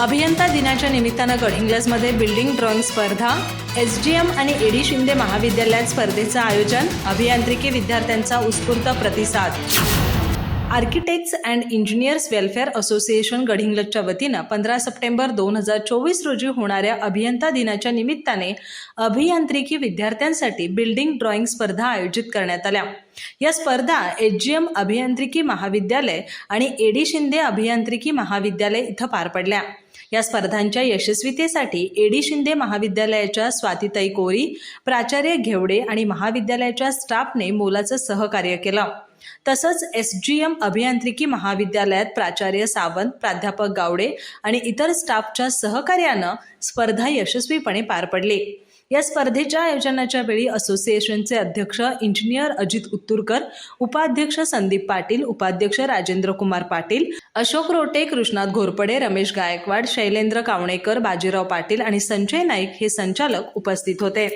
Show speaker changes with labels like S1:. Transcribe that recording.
S1: अभियंता दिनाच्या निमित्तानं गडहिंग्लजमध्ये बिल्डिंग ड्रॉइंग स्पर्धा एस डी एम आणि ए डी शिंदे महाविद्यालयात स्पर्धेचं आयोजन अभियांत्रिकी विद्यार्थ्यांचा उत्स्फूर्त प्रतिसाद. Architects and engineers welfare association गडहिंग्लजच्या वतीनं पंधरा सप्टेंबर दोन हजार चोवीस रोजी होणाऱ्या अभियंता दिनाच्या निमित्ताने अभियांत्रिकी विद्यार्थ्यांसाठी बिल्डिंग ड्रॉइंग स्पर्धा आयोजित करण्यात आल्या. या स्पर्धा एच जी एम अभियांत्रिकी महाविद्यालय आणि ए डी शिंदे अभियांत्रिकी महाविद्यालय इथं पार पडल्या. या स्पर्धांच्या यशस्वीतेसाठी एडी शिंदे महाविद्यालयाच्या स्वातीताई कोरी प्राचार्य घेवडे आणि महाविद्यालयाच्या स्टाफने मोलाचं सहकार्य केलं. तसंच एस जी एम अभियांत्रिकी महाविद्यालयात प्राचार्य सावंत प्राध्यापक गावडे आणि इतर स्टाफच्या सहकार्यानं स्पर्धा यशस्वीपणे पार पडली. या स्पर्धेच्या आयोजनाच्या वेळी असोसिएशनचे अध्यक्ष इंजिनियर अजित उत्तुरकर उपाध्यक्ष संदीप पाटील उपाध्यक्ष राजेंद्र कुमार पाटील अशोक रोटे कृष्णात घोरपडे रमेश गायकवाड शैलेंद्र कावणेकर बाजीराव पाटील आणि संजय नाईक हे संचालक उपस्थित होते.